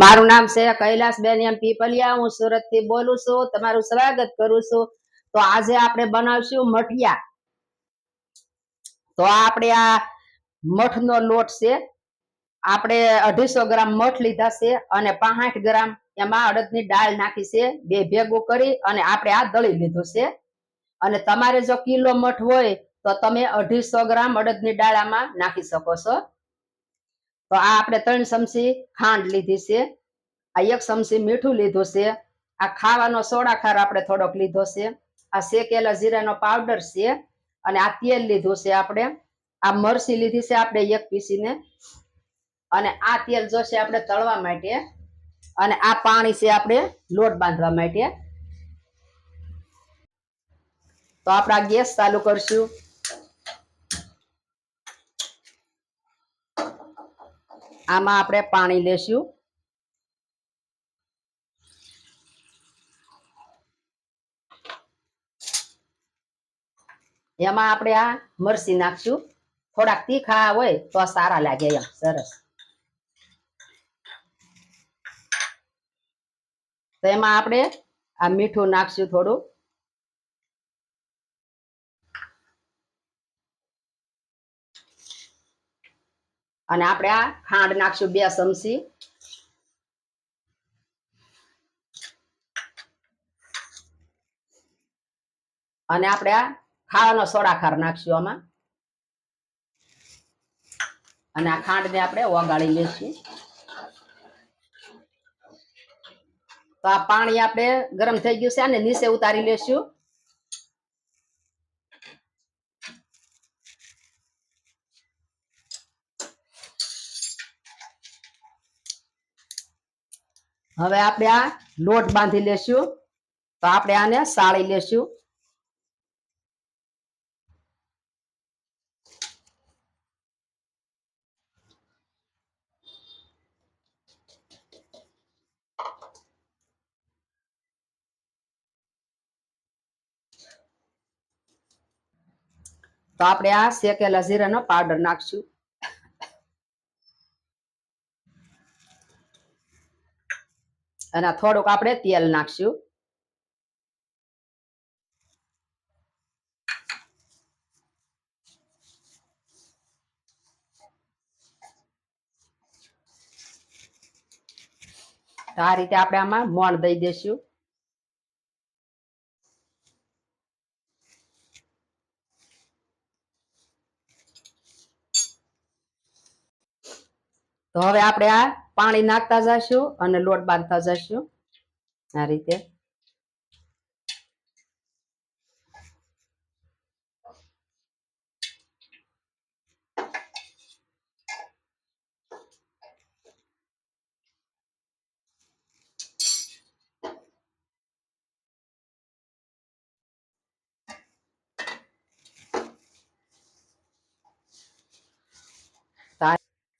મારું નામ છે કૈલાસબેન એમ પીપલિયા. હું સુરતથી બોલું છું. તમારું સ્વાગત કરું છું. તો આજે આપણે બનાવશું મઠિયા. તો આપણે આ મઠનો લોટ છે. આપણે અઢીસો ગ્રામ મઠ લીધા છે અને પાંસઠ ગ્રામ એમાં અડદની દાળ નાખી છે. બે ભેગું કરી અને આપણે આ દળી લીધું છે. અને તમારે જો કિલો મઠ હોય તો તમે અઢીસો ગ્રામ અડદની દાળ આમાં નાખી શકો છો. તો આ આપણે ત્રણ ચમચી ખાંડ લીધી છે. આ એક ચમચી મીઠું લીધું છે. આ ખાવાનો સોડા ખાર આપણે થોડોક લીધો છે. આ શેકેલા જીરાનો પાવડર છે અને આ તેલ લીધું છે આપણે. આ મરસી લીધી છે આપણે એક પીસીને. અને આ તેલ જોશે આપણે તળવા માટે. અને આ પાણી છે આપણે લોટ બાંધવા માટે. તો આપણે ગેસ ચાલુ કરશું. આમાં આપણે પાણી લેશું. એમાં આપણે આ મરચી નાખશું. થોડાક તીખા હોય તો સારા લાગે એમ, સરસ. તો એમાં આપણે આ મીઠું નાખશું થોડું. અને આપણે આ ખાંડ નાખશું બે ચમચી. અને આપણે આ ખાવાનો સોડા ખાર નાખશું આમાં. અને આ ખાંડને આપણે ઓગાળી લેશું તો આ પાણી આપણે ગરમ થઈ ગયું છે અને નીચે ઉતારી લેશું હવે આપણે આ લોટ બાંધી લેશું. તો આપણે આને સાળી લેશું. તો આપણે આ શેકેલા જીરાનો પાવડર નાખશું. અને થોડુંક આપણે તેલ નાખશું. આ રીતે આપણે આમાં મોણ દઈ દેશું. તો હવે આપણે આ પાણી નાખતા જશો અને લોટ બાંધતા જશો. આ રીતે.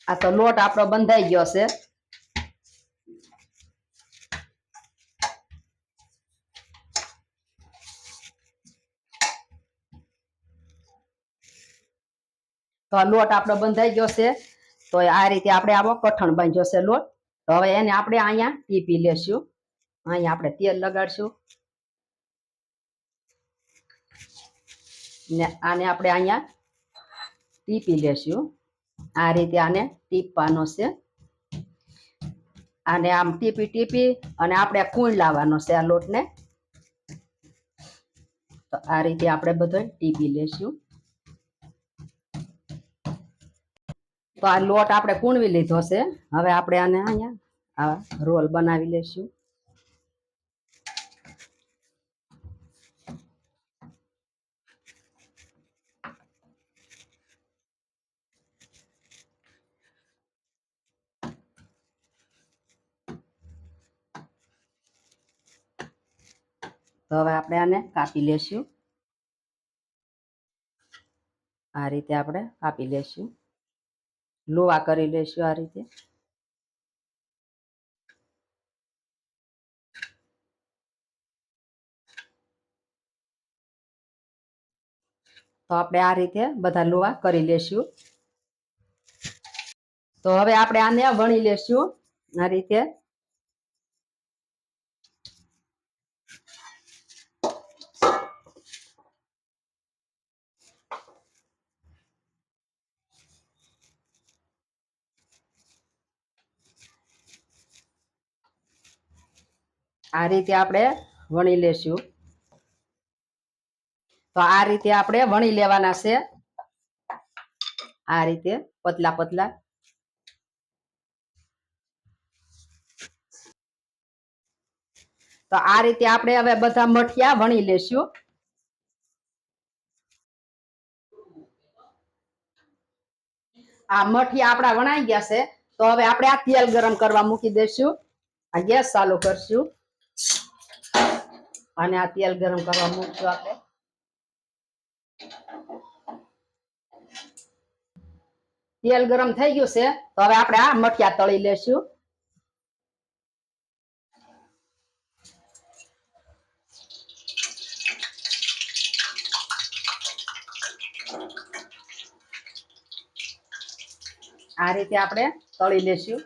આ તો લોટ આપણો બંધાઈ ગયો છે. આ લોટ આપણો બંધાઈ ગયો છે. તો આ રીતે આપણે આવો કઠણ બાંધ્યો છે લોટ. તો હવે એને આપણે અહીંયા ટીપી લેશું. અહીંયા આપણે તેલ લગાડશું. ને આને આપણે અહીંયા ટીપી લેશું. આ રીતે આને ટીપવાનો છે. આને આમ ટીપી ટીપી અને આપણે કૂણ લાવવાનો છે આ લોટને. તો આ રીતે આપણે બધો ટીપી લેશું. તો આ લોટ આપણે કૂણવી લીધો છે. હવે આપણે આને અહીંયા આ રોલ બનાવી લેશું. તો હવે આપણે આને કાપી લેશું. આ રીતે આપણે કાપી લેશું. લોવા કરી લેશું આ રીતે. તો આપણે આ રીતે બધા લોવા કરી લેશું. તો હવે આપણે આને વણી લેશું આ રીતે. આ રીતે આપણે વણી લેશું. તો આ રીતે આપણે વણી લેવાના છે. આ રીતે પતલા પતલા. તો આ રીતે આપણે હવે બધા મઠિયા વણી લેશું. આ મઠિયા આપણા વણાઈ ગયા છે. તો હવે આપણે આ તેલ ગરમ કરવા મૂકી દઈશું. આ ગેસ ચાલુ કરશું. અને આ તેલ ગરમ કરવા મૂકશું આપણે. તેલ ગરમ થઈ ગયું છે, તો હવે આપણે આ મઠિયા તળી લેશું. આ રીતે આપણે તળી લેશું.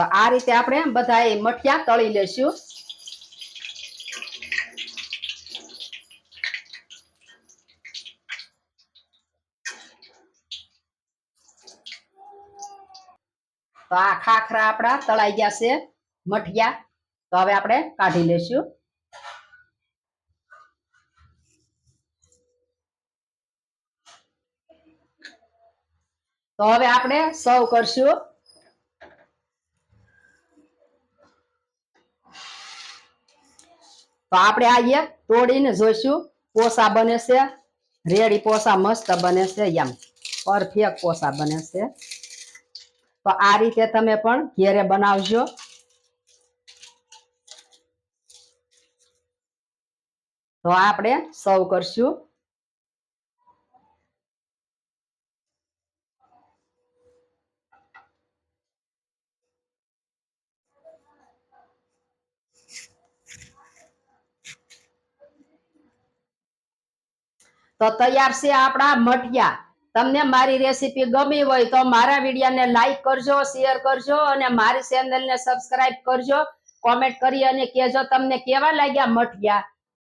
તો આ રીતે આપણે બધા મઠિયા તળી લેશું. તો આ ખાખરા આપણા તળાઈ ગયા છે મઠિયા. તો હવે આપણે કાઢી લેશું. તો હવે આપણે સર્વ કરશું. તો આપણે આ તોડીને જોઈશું, પોસા બને છે, રેડી પોસા મસ્ત બને છે એમ. પરફેક્ટ પોસા બને છે. તો આ રીતે તમે પણ ઘેરે બનાવજો. તો આપણે સર્વ કરશું. તો તૈયાર છે આપણા મઠિયા તમને મારી રેસીપી ગમી હોય તો મારા વિડીયોને લાઈક કરજો શેર કરજો અને મારી ચેનલને સબસ્ક્રાઇબ કરજો. કોમેન્ટ કરી અને કહેજો તમને કેવા લાગ્યા મઠિયા